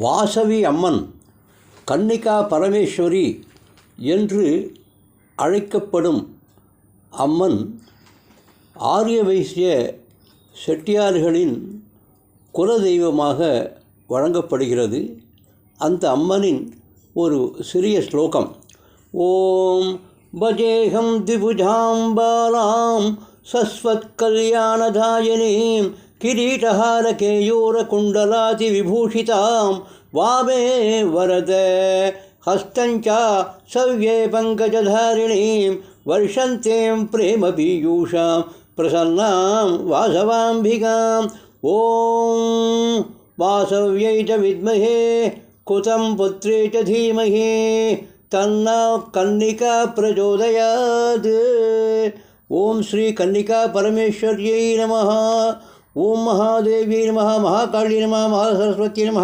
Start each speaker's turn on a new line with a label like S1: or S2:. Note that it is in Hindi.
S1: வாசவி அம்மன் கன்னிகா பரமேஸ்வரி என்று அழைக்கப்படும் அம்மன் ஆரிய வைசிய செட்டியார்களின் குலதெய்வமாக வழங்கப்படுகிறது. அந்த அம்மனின் ஒரு சிறிய ஸ்லோகம் ஓம் பஜேகம் திபுஜாம்பாலாம் சஸ்வத்கல்யாணதாயினீம் किरीटहारकेयूरकुण्डलातिविभूषितां वामे वरद। हस्तञ्च सव्ये पङ्कजधारिणीं वर्षन्तीं प्रेमपीयूषां प्रसन्नां वासवाम्बिकाम् ॐ वासव्यै च विद्महे, कुतं पुत्रे च धीमहि, तन्ना कन्निका प्रचोदयात्। ॐ श्रीकन्निकापरमेश्वर्यै नमः। ओम महादेवी नम महाकाली नम महासरस्वती नम।